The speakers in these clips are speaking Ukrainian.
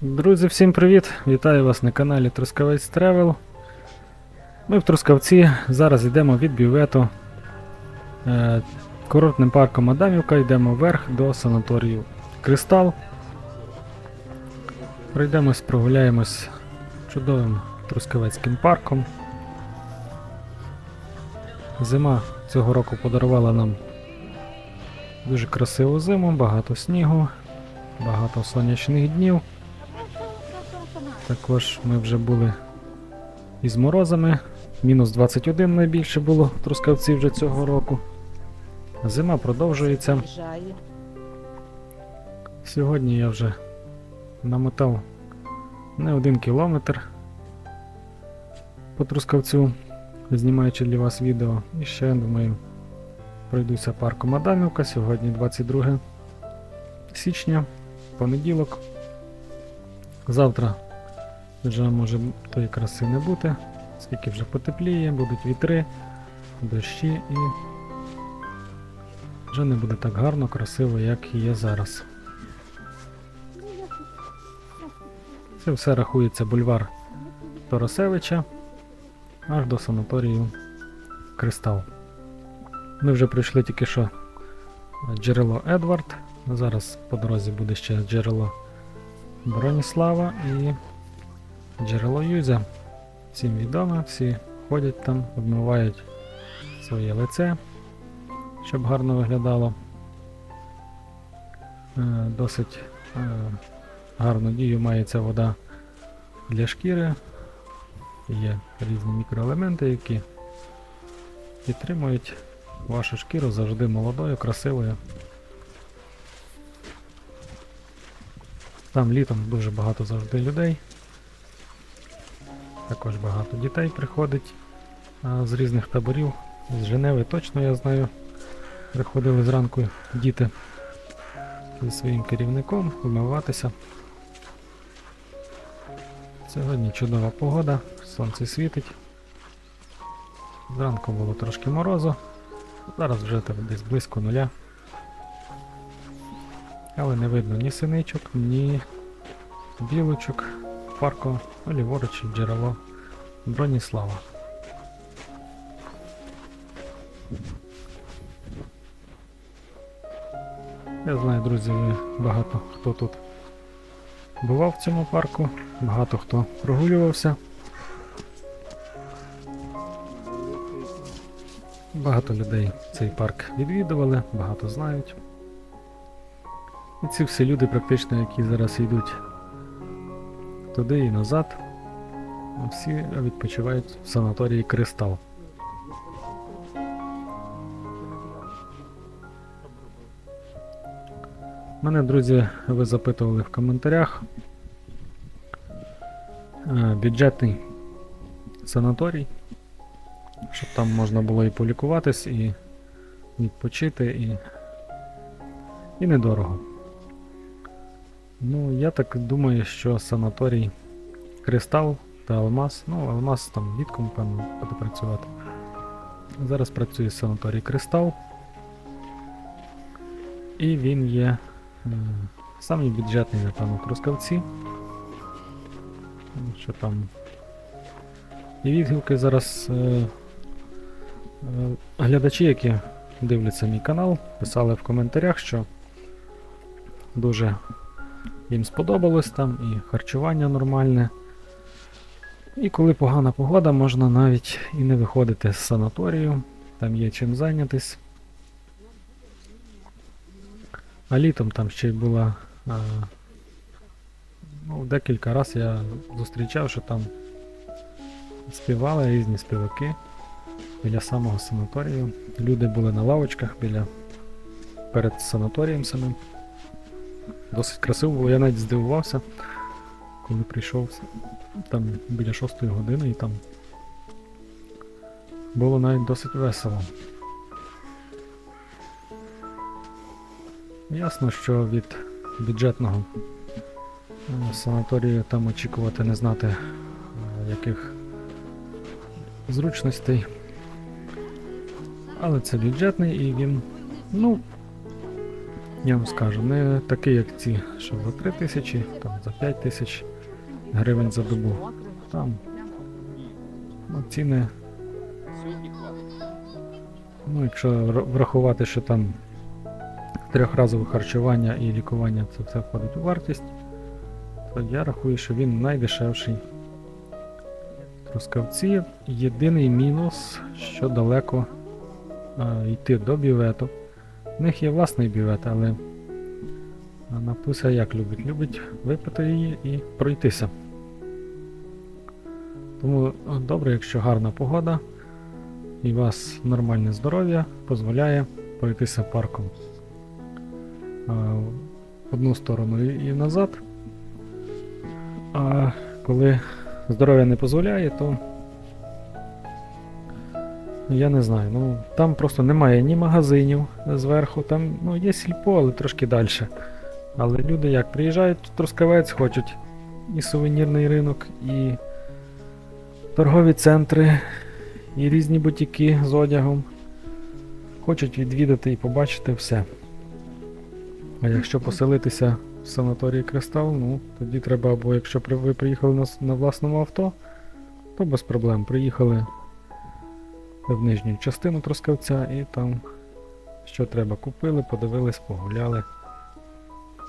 Друзі, всім привіт! Вітаю вас на каналі Трускавець Тревел. Ми в Трускавці. Зараз йдемо від бювету е, курортним парком Адамівка, йдемо вверх до санаторію Кристал. Пройдемось, прогуляємось чудовим Трускавецьким парком. Зима цього року подарувала нам дуже красиву зиму, багато снігу, багато сонячних днів. Також ми вже були із морозами. Мінус 21 найбільше було в Трускавці вже цього року. Зима продовжується. Сьогодні я вже намотав не один кілометр по Трускавцю, знімаючи для вас відео. І ще, думаю, пройдуся парком Адамівка. Сьогодні 22 січня, понеділок. Завтра вже може тої краси не бути, скільки вже потепліє, будуть вітри, дощі і вже не буде так гарно, красиво, як є зараз. Це все рахується бульвар Торосевича аж до санаторію Кристал. Ми вже пройшли тільки що джерело Едвард. Зараз по дорозі буде ще джерело Броніслава і джерело Юзя. Всім відомо, всі ходять там, обмивають своє лице, щоб гарно виглядало. Е, Досить е, гарну дію має ця вода для шкіри. Є різні мікроелементи, які підтримують вашу шкіру завжди молодою, красивою. Там літом дуже багато завжди людей. Також багато дітей приходить з різних таборів. З Женеви точно я знаю. Приходили зранку діти зі своїм керівником вмиватися. Сьогодні чудова погода, сонце світить. Зранку було трошки морозу, зараз вже десь близько нуля. Але не видно ні синичок, ні білочок, парку, ліворуч джерело Броніслава. Я знаю, друзі, багато хто тут бував в цьому парку, багато хто прогулювався. Багато людей цей парк відвідували, багато знають. І ці всі люди, практично, які зараз йдуть туди і назад, всі відпочивають в санаторії Кристал. Мене, друзі, ви запитували в коментарях. Е, Бюджетний санаторій, щоб там можна було і полікуватись, і відпочити, і, і недорого. Ну, я так думаю, що санаторій Кристал та Алмаз, ну, Алмаз там влітку, певно, буде працювати. Зараз працює санаторій Кристал. І він є е, самий бюджетний, напевно, Трускавці. Що там і відгуки зараз е, е, глядачі, які дивляться мій канал, писали в коментарях, що дуже їм сподобалось там і харчування нормальне. І коли погана погода, можна навіть і не виходити з санаторію, там є чим зайнятись. А літом там ще й була. А, ну, декілька разів я зустрічав, що там співали різні співаки біля самого санаторію. Люди були на лавочках біля перед санаторієм самим. Досить красиво було, я навіть здивувався, коли прийшов там біля 6 години і там було навіть досить весело. Ясно, що від бюджетного е, санаторію там очікувати не знати е, яких зручностей. Але це бюджетний і він, ну, Я вам скажу, не такий, як ці, що за 3 тисячі, там за 5 тисяч гривень за добу. Там ну, ціни, ну, якщо врахувати, що там трьохразове харчування і лікування це все входить у вартість, то я рахую, що він найдешевший. Трускавці єдиний мінус, що далеко е, йти до бювету. У них є власний бювет, але Напуся як любить? Любить випити її і пройтися. Тому добре, якщо гарна погода і у вас нормальне здоров'я, дозволяє пройтися парком. В одну сторону і назад. А коли здоров'я не дозволяє, то я не знаю. Ну, там просто немає ні магазинів зверху, там ну, є сільпо, але трошки далі. Але люди як приїжджають в Трускавець, хочуть і сувенірний ринок, і торгові центри, і різні бутіки з одягом. Хочуть відвідати і побачити все. А якщо поселитися в санаторії Кристал, ну тоді треба, або якщо ви приїхали на, на власному авто, то без проблем. Приїхали в нижню частину Трускавця і там що треба купили, подивились, погуляли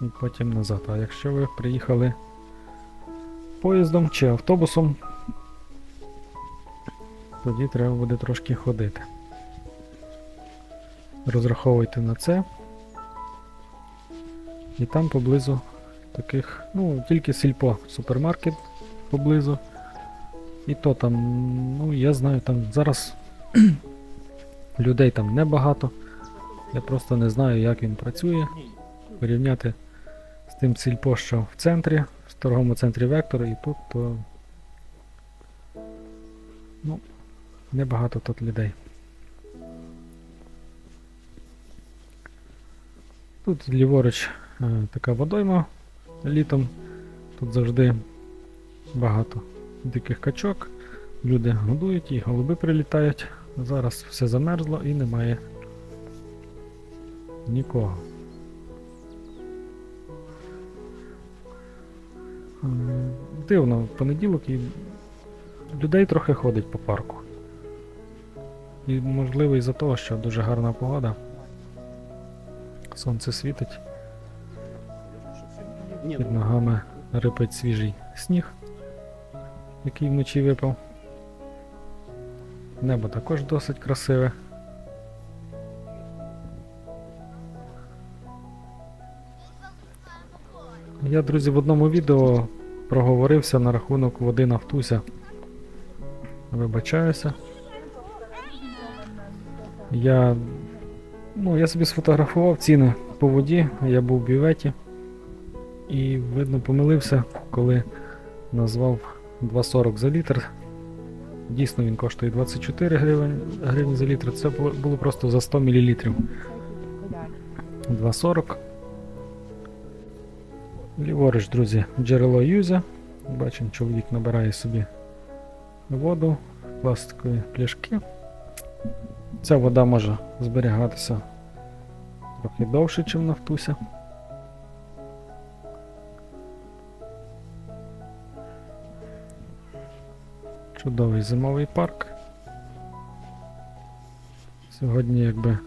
і потім назад. А якщо ви приїхали поїздом чи автобусом, тоді треба буде трошки ходити. Розраховуйте на це. І там поблизу таких, ну, тільки сільпо, супермаркет поблизу. І то там, ну, я знаю, там зараз людей там небагато. Я просто не знаю, як він працює. Порівняти з тим сільпо, що в центрі, в торговому центрі Вектор, і тут то. Ну, небагато тут людей. Тут ліворуч е, така водойма літом. Тут завжди багато диких качок. Люди годують і голуби прилітають. Зараз все замерзло і немає нікого. Дивно, в понеділок і людей трохи ходить по парку. І можливо із-за того, що дуже гарна погода. Сонце світить, під ногами рипить свіжий сніг, який вночі випав. Небо також досить красиве. Я, друзі, в одному відео проговорився на рахунок води Нафтуся. Вибачаюся. Я. Ну, я собі сфотографував ціни по воді, я був в бюветі. І, видно, помилився, коли назвав 2,40 за літр. Дійсно він коштує 24 гривень, гривні за літр. Це було, просто за 100 мл. 2,40. Ліворуч, друзі, джерело юзя. Бачимо, чоловік набирає собі воду, пластикові пляшки. Ця вода може зберігатися трохи довше, ніж на Чудовий зимовий парк. Сьогодні якби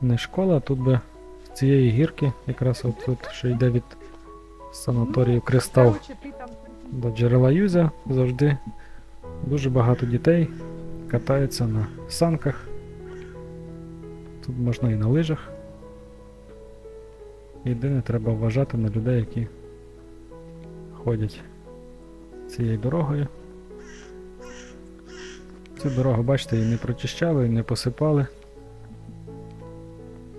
не школа, а тут би з цієї гірки, якраз от тут, що йде від санаторію Кристал до джерела Юзя, завжди дуже багато дітей катаються на санках. Тут можна і на лижах. Єдине треба вважати на людей, які ходять цією дорогою. Цю дорогу, бачите, її не прочищали, не посипали.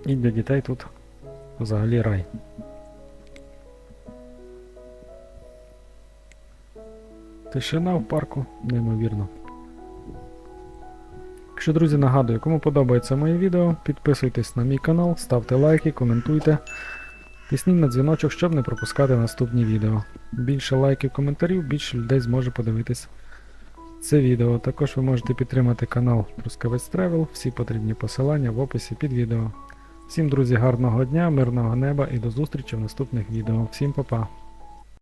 І для дітей тут взагалі рай. Тишина в парку, неймовірно. Якщо, друзі, нагадую, кому подобається моє відео, підписуйтесь на мій канал, ставте лайки, коментуйте. Тисніть на дзвіночок, щоб не пропускати наступні відео. Більше лайків, коментарів, більше людей зможе подивитись це відео. Також ви можете підтримати канал Трускавець Тревел, всі потрібні посилання в описі під відео. Всім, друзі, гарного дня, мирного неба і до зустрічі в наступних відео. Всім па-па!